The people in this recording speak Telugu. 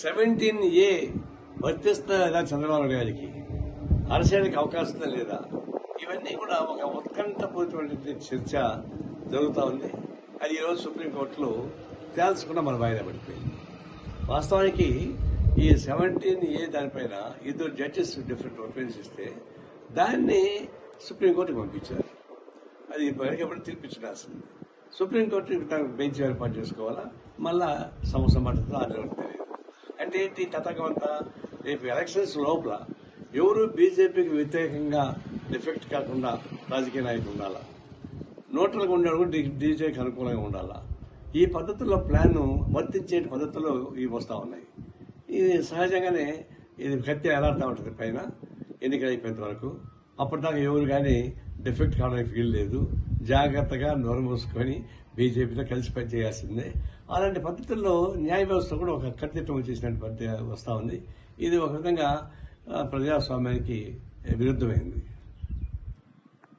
సెవెంటీన్ ఏ వర్తిస్తుందా లేదా చంద్రబాబు గారికి? అరసేయడానికి అవకాశం లేదా? ఇవన్నీ కూడా ఒక ఉత్కంఠపూరితమైనటువంటి చర్చ జరుగుతూ ఉంది. అది ఈరోజు సుప్రీంకోర్టులో తేల్చకుండా మన వాయిదా పడిపోయింది. వాస్తవానికి ఈ సెవెంటీన్ ఏ దానిపైన ఇద్దరు జడ్జెస్ డిఫరెంట్ ఒపీనియన్స్ ఇస్తే దాన్ని సుప్రీంకోర్టుకి పంపించారు. అది ఎప్పటికప్పుడు తీర్పించాల్సింది సుప్రీంకోర్టు బెంచ్ ఏర్పాటు చేసుకోవాలా? మళ్ళా సంవత్సరం పడుతుందో ఆర్డర్ అంటే ఏంటి తతంగం అంతా? రేపు ఎలక్షన్స్ లోపల ఎవరు బీజేపీకి వ్యతిరేకంగా డిఫెక్ట్ కాకుండా రాజకీయ నాయకులు ఉండాలా? నోట్లకు ఉండేవాడు కూడా డీజేకి అనుకూలంగా ఉండాలా? ఈ పద్ధతుల్లో ప్లాన్ వర్తించే పద్ధతుల్లో ఇవి వస్తూ ఉన్నాయి. ఇది సహజంగానే ఇది కత్తి ఎలాడుతూ ఉంటుంది పైన? ఎన్నికలు అయిపోయేంత వరకు. అప్పటిదాకా ఎవరు కానీ డిఫెక్ట్ కావడానికి ఫీల్ లేదు. జాగ్రత్తగా నోరు మూసుకొని బీజేపీతో కలిసి పనిచేయాల్సిందే. అలాంటి పద్ధతుల్లో న్యాయ వ్యవస్థ కూడా ఒక కట్టిత్వం చేసినట్టు పద్ధతి వస్తూ ఉంది. ఇది ఒక విధంగా ప్రజాస్వామ్యానికి విరుద్ధమైంది.